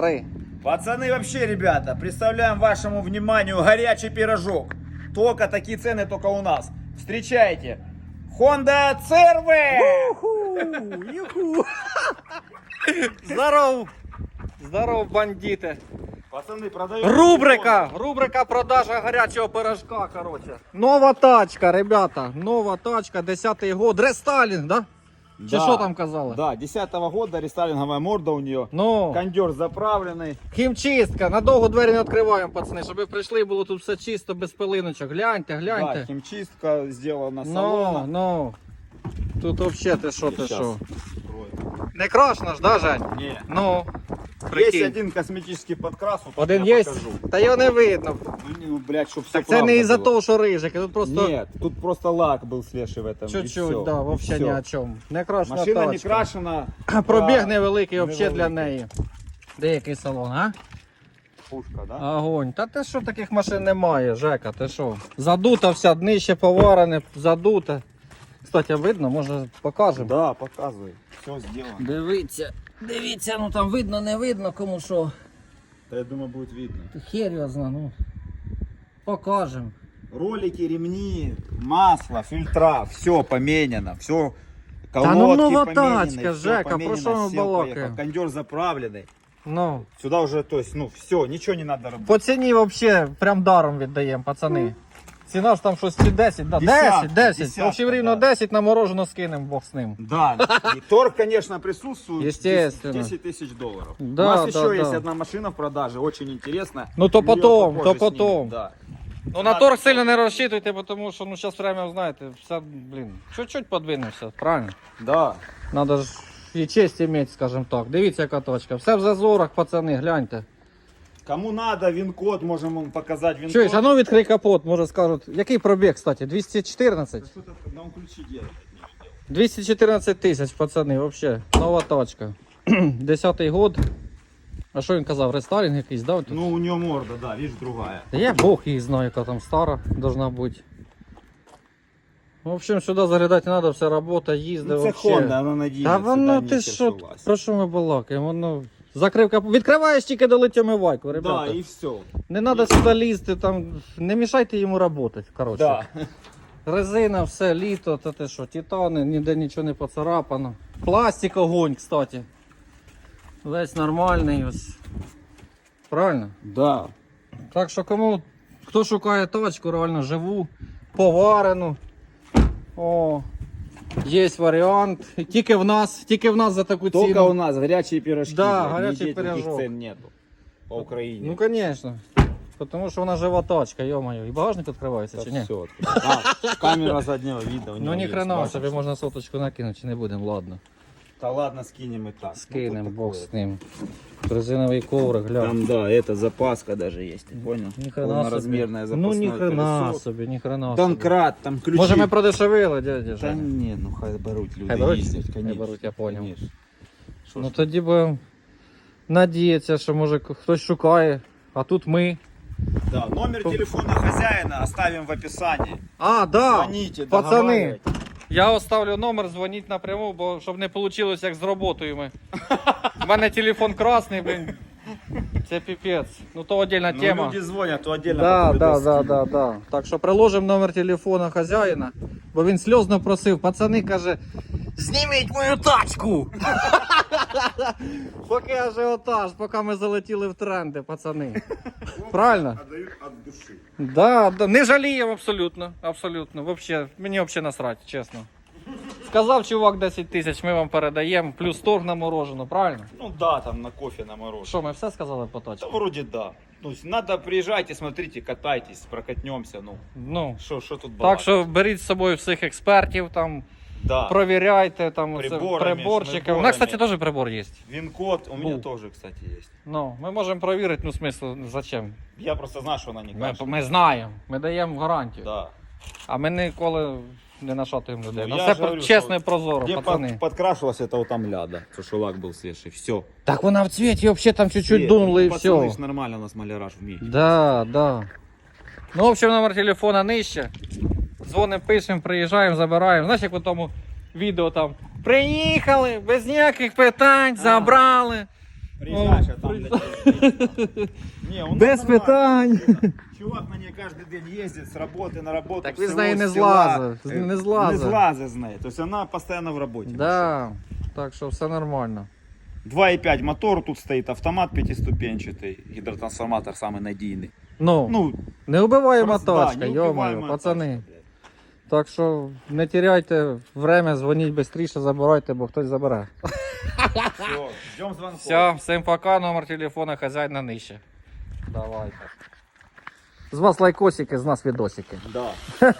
Три. Пацаны, вообще, ребята, представляем вашему вниманию горячий пирожок. Только такие цены только у нас. Встречайте. Honda CRV! Юху! Здоров! Здоров, бандити! Пацаны, продают. Рубрика! Рубрика продажа гарячого пирожка, короче. Нова тачка, ребята. Нова тачка, 10-й год. Рестайлінг, да? Чи Да. що там казали? Да, 10 года рестайлинговая морда у нее. Ну, Кондер заправленный. хімчистка. Надовго двері не відкриваємо, пацани, щоб ви прийшли, було тут все чисто, без пилиночок. Гляньте, Да, гляньте. химчистка сделана Ну, салона. ну. Тут взагалі ти що, ти Щас що? Не крашно ж, да, Жень? Нет. Ну, Есть прикинь. один косметический подкрас. вот Один я є? покажу. Та його не видно. Ну, не, блядь, чтоб все Так це не із-за того, що рижики, тут просто Нет, тут просто лак был свежий в этом. и чуть-чуть, всё. да, вообще Всё. ні о чому. Не крашна Машина не тачка. крашена. Пробіг Да, невеликий взагалі для невеликий. неї. Деякий салон, а? Пушка, да? Огонь. Та ти що таких машин немає, Жека, ти що? Задута вся, днище поварене, задуте. Кстати, видно, може покажемо. Да, показывай. Все сделано. Дивіться, дивіться, ну там видно, не видно, кому що. Да, я думаю, будет видно. Хер його зна, ну. Покажемо. Ролики, ремни, масло, фильтра, все поменено, все. Та ну нова тачка, Жека, про що ми балакаємо? Кондер заправленный. Ну. Сюда уже, то есть, ну все, ничего не надо работать. По ціні взагалі прям даром віддаємо, пацани. Ціна ж там щось чи 10, да? Десятка, 10, 10. десятка, общем, рівно да. 10 на мороженое скинемо, Бог з ним. Да, и торг, конечно, присутствует. Естественно. 10 тысяч долларов. Да, У нас да, еще да. есть одна машина в продаже, очень интересная. Ну то потом, то потом. снимем, Да. Ну на торг сильно не розчитуйте, бо тому що ну зараз время, знаєте, все, блін, чуть-чуть подвинемося, правильно? Да. Надо ж і честь иметь, скажем так. Дивіться, яка точка. Все в зазорах, пацани, гляньте. Кому надо, вин-код, можем вам показать вин-код. Чуєш, а ну відкрий капот, може скажуть. Який пробіг, кстати? 214? Что-то нам ключи делать. 214 тисяч, пацани, вообще. Нова тачка. Десятий год. А що він казав? Рестайлінг якийсь, да? Ну, у нее морда, да, видишь, другая. Та я Бог її знаю, яка там стара должна бути. В общем, сюди заглядати не треба, вся робота, їздить. Ну, це вообще. Honda, вона надійна. Та сюди воно ти що, інтересувалась. про що ми балакаємо? Воно закрив капот. Відкриваєш тільки долить омивайку, Да, ребята. и все. Не треба сюди лізти, там, не мішайте йому працювати, коротше. Да. Резина, все, літо, та ти що, титани, ніде нічого не поцарапано. Пластик огонь, кстати. Весь нормальний ось. Правильно? Да. Так що кому, хто шукає тачку, реально живу, поварену. О, є варіант. Тільки в нас, тільки в нас за таку Только ціну. у нас горячие пирожки. Да, блядь, горячий нигде таких пирожок. цен нету. По Украине. Ну, звісно. Тому що вона жива тачка, йо-моє. І багажник відкривається чи ні? все а, камера заднего вида. у Ну него ні есть, хрена бачишь? собі можна соточку накинути, чи не будемо, ладно. Да ладно, скинем и так. Скинем, Ну, бог тут з ним. Резиновий коврик, такое. глянь. Там, да, это запаска даже есть, ты понял? Ні хрена собі. Полноразмерное Ну запасное ні хрена колесо. собі, ні хрена собі. Донкрат, там ключи. Може ми продешевили, дядя Да Женя? не, ну хай беруть люди Хай беруть? їздять, Хай конечно. беруть, я понял. конечно. Що Ну ж, тоді будемо надіятися, що може к- хтось шукає, а тут ми. да, номер телефона хозяина оставим в описании. А, да. Звоните, Пацани, договаривайтесь. Я оставлю номер, дзвоніть напряму, бо щоб не вийшло як з роботою ми. У мене телефон красний, блін. Це піпець. Ну то отдельна Ну, тема. люди звонят, то отдельно Да, да, да, да, да. Так що приложимо номер телефона хазяїна, бо він сльозно просив. Пацани каже, зніміть мою тачку. поки ажіотаж, поки ми залетіли в тренди, пацани. Правильно? Да, да, не жаліємо абсолютно, абсолютно. Вообще, мені взагалі насрать, чесно. Сказав чувак 10 тисяч, ми вам передаємо, плюс торг на морожену, правильно? Ну да, там на кофе, на мороженое. Що, ми все сказали по Да точці? вроде да. Ну, надо приїжджайте, смотрите, катайтесь, прокатнемся, ну. Ну, що, що тут так що беріть з собою всіх експертів, там, Да. провіряйте, там, це, Приборами, приборчики. У шмиборами. нас, кстати, теж прибор є. Вин-код у меня Бу. тоже, кстати, есть. Ну, ми можемо перевірити, ну, смисл, зачем? Я просто знаю, что она не Ми, кашет. ми знаємо, ми даємо гарантію. Да. А ми ніколи не нашатуємо людей. Ну, Ну, я це ж говорю, чесно і що прозоро, Где пацани. под, подкрашивалась, это вот там ляда. То, что лак был свежий. Все. Так вона в цвіті, взагалі там чуть-чуть дунули і все. Пацаны ж нормально у нас маляра вміють. Да, да. Ну, в общем, номер телефона нижче. Дзвонимо, пишемо, приїжджаємо, забираємо. Знаєш, як у тому відео там. Приїхали, без ніяких питань, забрали. Приезжаешь, а там, блядь, Не, у нас Без нормально. питань. Чувак на ней каждый день ездит с работы на работу. Так в він з село, неї с не села. злазить, Э, не злазить. Не злазить з неї. Тобто вона постійно в роботі. Да, так що все нормально. 2,5 мотор тут стоїть, автомат п'ятиступенчатий, гідротрансформатор самий надійний. Ну, Ну, не убиває просто, да, моточка, не йомаю, вбиваємо пацани. моточка, блядь. Так що не теряйте время, дзвоніть швидше, забирайте, бо хтось забере. Все, ждем звонков. Все, всім пока, номер телефона хазяїна нижче. Давайте. З вас лайкосики, з нас відосики. Да.